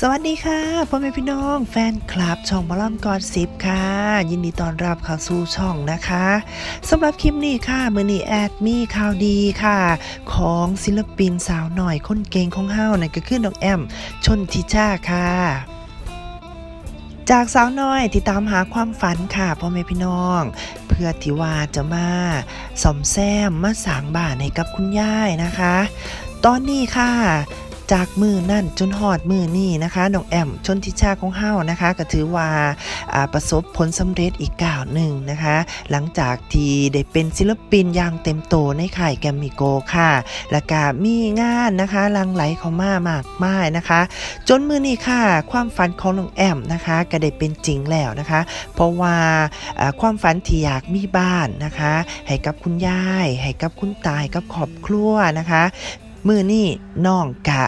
สวัสดีค่ะพ่อแม่พี่น้อง แฟนคลับช่องบอลลัมกอดซิบค่ะ ยินดีต้อนรับเข้าสู่ช่องนะคะสำหรับคลิปนี้ค่ะมือนี้แอดมีข่าวดีค่ะ ของศิลปินสาวหน่อยคนเก่งของเฮานั่นก็คือน้องแอม ชนทิชาค่ะจากสาวน้อยที่ตามหาความฝันค่ะพ่อแม่พี่น้อง เพื่อที่ว่าจะมาซ่อมแซมมาสางบ้านให้กับคุณย่ายนะคะ ตอนนี้ค่ะ จากมือนั่นจนหอดมือนี่นะคะน้องแอมชนทิชาของเฮานะคะก็ถือว่าประสบผลสำเร็จอีกก้าวหนึ่งนะคะ หลังจากที่ได้เป็นศิลปินอย่างเต็มโตในค่ายแกรมมิโกค่ะ และก็มีงานนะคะลังไหลเข้ามามากมายนะคะ จนมือนี้ค่ะ ความฝันของน้องแอมนะคะก็ได้เป็นจริงแล้วนะคะ เพราะว่าอ่าความฝันที่อยากมีบ้านนะคะ ให้กับคุณยาย ให้กับคุณตายกับครอบครัวนะคะ มือนี่น้องกะ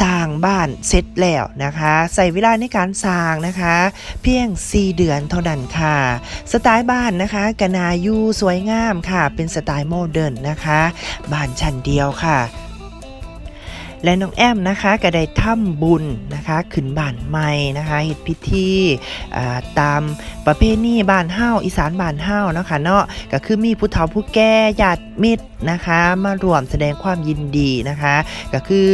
สร้างบ้านเสร็จแล้วนะคะใส่เวลาในการสร้างนะคะ เพียง 4 เดือนเท่านั้นค่ะ สไตล์บ้านนะคะกนายูสวยงามค่ะ เป็นสไตล์โมเดิร์นนะคะ บ้านชั้นเดียวค่ะ และน้องแอมนะคะก็ได้ทำบุญนะคะขึ้นบ้านใหม่นะคะเฮ็ดพิธีตามประเพณีบ้านเฮาอีสานบ้านเฮาเนาะค่ะเนาะก็คือมีผู้เฒ่าผู้แก่ญาติมิตรนะคะมารวมแสดงความยินดีนะคะ ก็คือ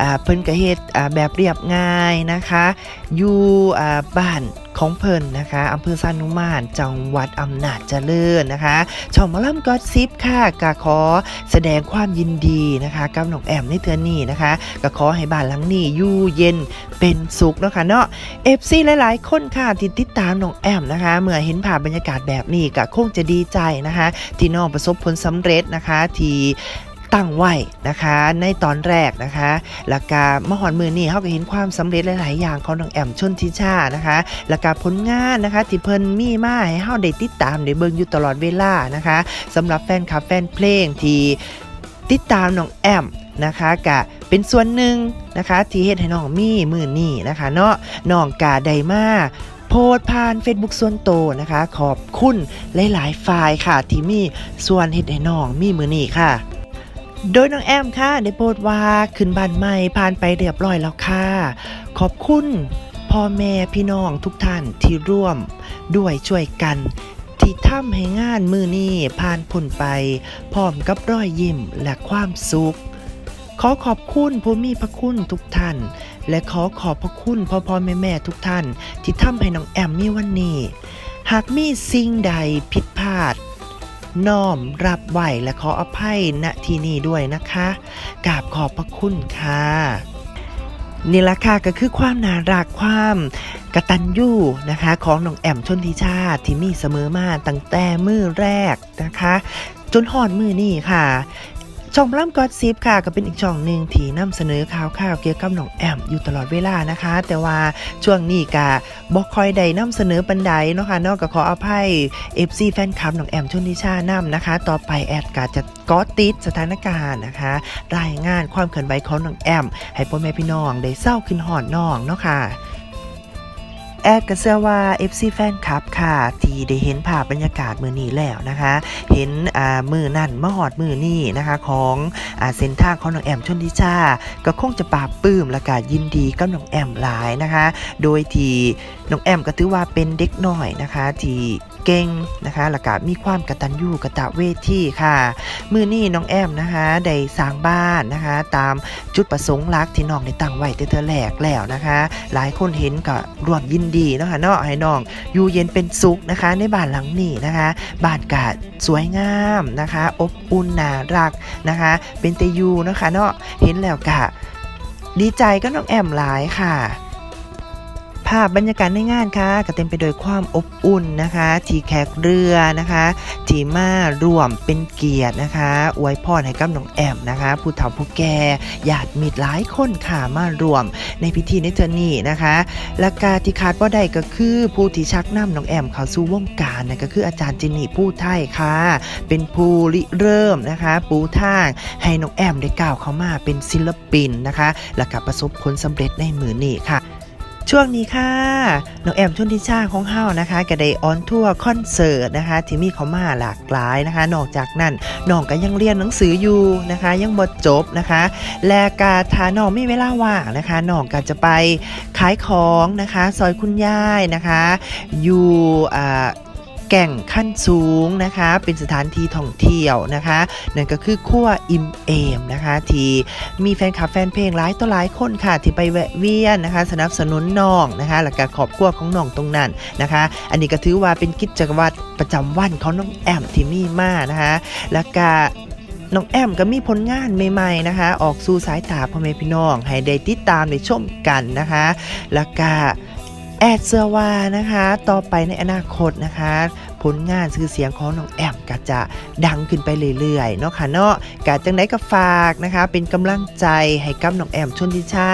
อเพิ่นก็เฮ็ดแบบเรียบง่ายนะคะ อยู่บ้าน ของเพิ่นนะคะอำเภอสานุมานจังหวัดอำนาจเจริญนะคะช่องมอลำกอดซิปค่ะก็ขอแสดงความยินดีนะคะกับน้องแอมในเทือนนี้นะคะก็ขอให้บ้านหลังนี้อยู่เย็นเป็นสุขเนาะค่ะเนาะ FC หลาย ๆ คนค่ะที่ติดตามน้องแอมนะคะ เมื่อเห็นภาพบรรยากาศแบบนี้ก็คงจะดีใจนะคะ ที่น้องประสบผลสำเร็จนะคะที่ ตั้งไว้นะคะ ในตอนแรกนะคะแล้วก็มหอนมือนี่เขาก็เห็นความสำเร็จหลาย ๆ อย่างของน้องแอมชนทิชานะคะแล้วก็ผลงานนะคะที่เพิ่นมีมาให้เฮาได้ติดตามได้เบิ่งอยู่ตลอดเวลานะคะสำหรับแฟนคลับแฟนเพลงที่ติดตามน้องแอมนะคะกะเป็นส่วนหนึ่งนะคะ ที่เฮ็ดให้น้องมีมือนี่นะคะ เนาะน้องกาไดมาโพสผ่าน Facebook ส่วนโตนะคะ ขอบคุณหลายๆฝ่ายค่ะ ที่มีส่วนเฮ็ดให้น้องมีมือนี่ค่ะ โดยน้องแอมค่ะได้โพสต์ว่าขึ้นบ้านใหม่ผ่านไปเรียบร้อยแล้วค่ะ ขอบคุณพ่อแม่พี่น้องทุกท่านที่ร่วมด้วยช่วยกัน ที่ทำให้งานมือนี้ผ่านพ้นไป พร้อมกับรอยยิ้มและความสุข ขอขอบคุณผู้มีพระคุณทุกท่าน และขอขอบพระคุณพ่อพ่อแม่แม่ทุกท่าน ที่ทำให้น้องแอมมีวันนี้ หากมีสิ่งใดผิดพลาด น้อมรับไหวและขออภัยณที่นี่ด้วยนะคะกราบขอบพระคุณค่ะนี่ละค่ะก็คือความน่ารักความกตัญญูนะคะ ของน้องแอมชนทิชาที่มีเสมอมาตั้งแต่มือแรกนะคะ จนหอดมือนี่ค่ะ ช่องพลัมกอดซิปค่ะก็เป็นอีกช่องหนึ่งที่นำเสนอข่าวข่าวเกี่ยวกับน้องแอมอยู่ตลอดเวลานะคะ แต่ว่าช่วงนี้ก็บอกคอยใดนำเสนอปันใดเนาะค่ะนอกจากขออภัย FC แฟนคลับน้องแอมชนทิชานำนะคะ ต่อไปแอดกาจะกอติดสถานการณ์นะคะ รายงานความเคลื่อนไหวของน้องแอม ให้พ่อแม่พี่น้องได้เศร้าขึ้นหอดน้องเนาะค่ะ แอดก็เชื่อว่า FC แฟนคลับค่ะ ที่ได้เห็นภาพบรรยากาศมือนี้แล้วนะคะ เห็นอ่ามือนั่นมหอดมือนี่นะคะของอ่าเส้นทางของน้องแอมชนทิชา ก็คงจะปราบปลื้มและก็ยินดีกับน้องแอมหลายนะคะ โดยที่น้องแอมก็ถือว่าเป็นเด็กน้อยนะคะที่ เก่งนะคะแล้วก็มีความกระตัญญูกระตะเวทีค่ะ มือนี่น้องแอมนะคะได้สร้างบ้านนะคะ ตามจุดประสงค์หลักที่น้องได้ตั้งไว้แต่เธอแรกแล้วนะคะ หลายคนเห็นก็ร่วมยินดีนะคะเนาะให้น้องอยู่เย็นเป็นสุขนะคะ ในบ้านหลังนี้นะคะบ้านกาดสวยงามนะคะ อบอุ่นน่ารักนะคะ เป็นเตยูนะคะเนาะเห็นแล้วกะดีใจก็น้องแอมหลายค่ะ ภาพบรรยากาศในงานค่ะก็เต็มไปด้วยความอบอุ่นนะคะทีแขกเรือนะคะทีมารวมเป็นเกียรตินะคะอวยพรให้กับน้องแอมนะคะผู้เฒ่าผู้แก่ญาติมิตรหลายคนค่ะมารวม ในพิธีในเทอร์นี้นะคะและการที่ขาดว่าใดก็คือผู้ที่ชักนำน้องแอมเข้าสู่วงการนะก็คืออาจารย์จินนี่ผู้ไทยค่ะ เป็นผู้ริเริ่มนะคะปูทางให้น้องแอมได้ก้าวเข้ามาเป็นศิลปินนะคะ และกับประสบผลสำเร็จในมือนี้ค่ะ ช่วงนี้ค่ะน้องแอมชนทิชาของเฮานะคะก็ได้ออนทัวร์คอนเสิร์ตนะคะ ที่มีเขามาหลากหลายนะคะ นอกจากนั้นน้องก็ยังเรียนหนังสืออยู่นะคะ ยังบทจบนะคะ และกาทาน้องไม่เวลาว่างนะคะน้องก็จะไปขายของนะคะ ซอยคุณยายนะคะ อยู่อ่า แก่งขั้นสูงนะคะ เป็นสถานที่ท่องเที่ยวนะคะ นั่นก็คือขั้วอิมเอมนะคะที่มีแฟนคลับแฟนเพลงหลายต่อหลายคนค่ะ ที่ไปแวะเวียนนะคะ สนับสนุนน้องนะคะแล้วก็ขอบครัวของน้องตรงนั้นนะคะ อันนี้ก็ถือว่าเป็นกิจวัตรประจำวันของน้องแอมที่มีมานะคะแล้วก็น้องแอมก็มีผลงานใหม่ๆนะคะ ออกสู่สายตาพ่อแม่พี่น้อง ให้ได้ติดตามได้ชมกันนะคะ แล้วก็ แอดเสื้อวานะคะ ต่อไปในอนาคตนะคะ ผลงานชื่อเสียงของน้องแอมก็จะดังขึ้นไปเรื่อยๆเนาะค่ะเนาะกาจังไดก็ฝากนะคะ เป็นกำลังใจให้กับน้องแอมชนทิชา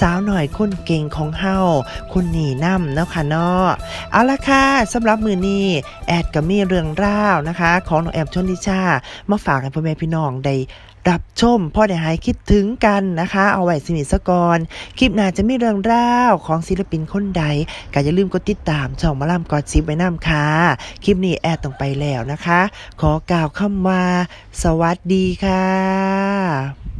สาวหน่อยคนเก่งของเฮาคนหนีน้ำเนาะค่ะเนาะเอาละค่ะสำหรับมือนี้แอดก็มีเรื่องราวนะคะ ของน้องแอมชนทิชา มาฝากให้พ่อแม่พี่น้องได้ รับชมพ่อได้หายคิดถึงกันนะคะ เอาไว้สนิทสกอนคลิปหน้าจะมีเรื่องราวของศิลปินคนใดก็อย่าลืมกดติดตามช่องมาล่ำกอดซิปไว้น้ำค่ะ คลิปนี้แอดต้องไปแล้วนะคะ ขอกล่าวคำว่า สวัสดีค่ะ